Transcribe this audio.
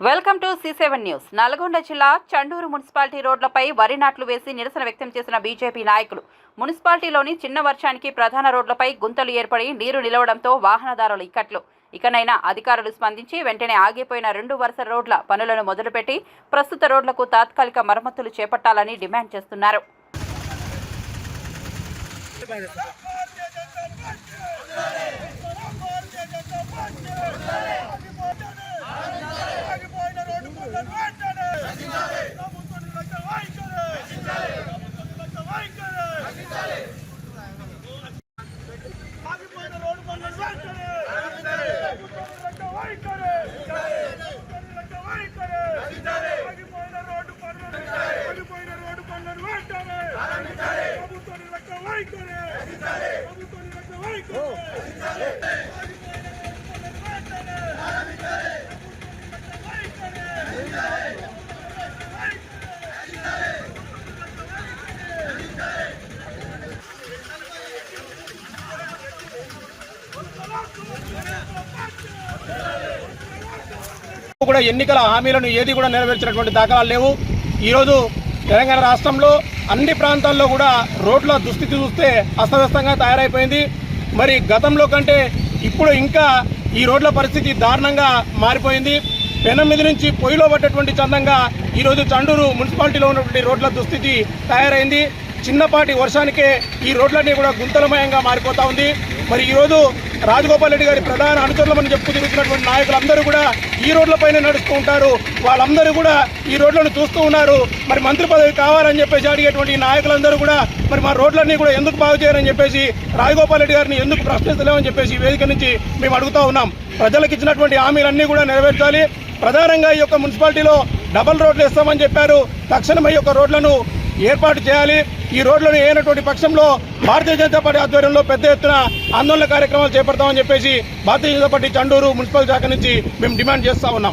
Welcome to C seven news. Nalgonda జిల్లా Chandur municipality రోడ్లపై వరి నాట్లు వేసి నిరసన వ్యక్తం చేసిన బీజేపీ నాయకులు. మున్సిపాలిటీలోని చిన్న వర్షానికి ప్రధాన రోడ్లపై గుంతలు ఏర్పడి నీరు నిలవడంతో వాహనదారులు ఇక్కట్లు. ఇకనైనా అధికారులు స్పందించి వెంటనే ఆగిపోయిన రెండు వరుస రోడ్ల పనులను మొదలుపెట్టి ప్రస్తుత రోడ్లకు తాత్కాలిక మరమ్మతులు చేపట్టాలని డిమాండ్ చేస్తున్నారు ఆగిపోయిన రోడ్డు పనులను వెంటనే ప్రభుత్వం లెక్క వైఖరి ప్రభుత్వం లెక్క వైఖరి ఆగిపోయిన రోడ్డు పనులను వెంటనే ప్రభుత్వం లెక్క వైఖరి ప్రభుత్వం లెక్క వైఖరి ఆగిపోయిన రోడ్డు పనులను ఆగిపోయిన రోడ్డు పనులను వెంటనే ప్రభుత్వం లెక్క వైఖరి ప్రభుత్వం లెక్క వైఖరి కూడా ఎన్నికల హామీలను ఏది కూడా నెరవేర్చినటువంటి దాఖలాలు లేవు. ఈరోజు తెలంగాణ రాష్ట్రంలో అన్ని ప్రాంతాల్లో కూడా రోడ్ల దుస్థితి చూస్తే అస్తవ్యస్తంగా తయారైపోయింది. మరి గతంలో కంటే ఇప్పుడు ఇంకా ఈ రోడ్ల పరిస్థితి దారుణంగా మారిపోయింది. పెనం మీద నుంచి పొయ్యిలో పడ్డటువంటి చందంగా ఈరోజు చండూరు మున్సిపాలిటీలో ఉన్నటువంటి రోడ్ల దుస్థితి తయారైంది. చిన్నపాటి వర్షానికే ఈ రోడ్లన్నీ కూడా గుంతలమయంగా మారిపోతా ఉంది. మరి ఈరోజు రాజగోపాల్ రెడ్డి గారి ప్రధాన అనుచరులమని చెప్పుకు తిరుగుతున్నటువంటి నాయకులందరూ కూడా ఈ రోడ్లపైన నడుస్తూ ఉంటారు. వాళ్ళందరూ కూడా ఈ రోడ్లను చూస్తూ ఉన్నారు. మరి మంత్రి పదవి కావాలని చెప్పేసి అడిగేటువంటి నాయకులందరూ కూడా మరి మా రోడ్లన్నీ కూడా ఎందుకు బాగు చేయరని చెప్పేసి రాజగోపాల్ రెడ్డి గారిని ఎందుకు ప్రశ్నిస్తలేమని చెప్పేసి వేదిక నుంచి మేము అడుగుతా ఉన్నాం. ప్రజలకు ఇచ్చినటువంటి హామీలన్నీ కూడా నెరవేర్చాలి. ప్రధానంగా ఈ యొక్క మున్సిపాలిటీలో డబల్ రోడ్లు ఇస్తామని చెప్పారు. తక్షణమై ఈ యొక్క రోడ్లను ఏర్పాటు చేయాలి. ఈ రోడ్లను వేయనటువంటి పక్షంలో భారతీయ జనతా పార్టీ ఆధ్వర్యంలో పెద్ద ఎత్తున ఆందోళన కార్యక్రమాలు చేపడతామని చెప్పేసి భారతీయ జనతా పార్టీ చండూరు మున్సిపల్ శాఖ నుంచి మేము డిమాండ్ చేస్తా ఉన్నాం.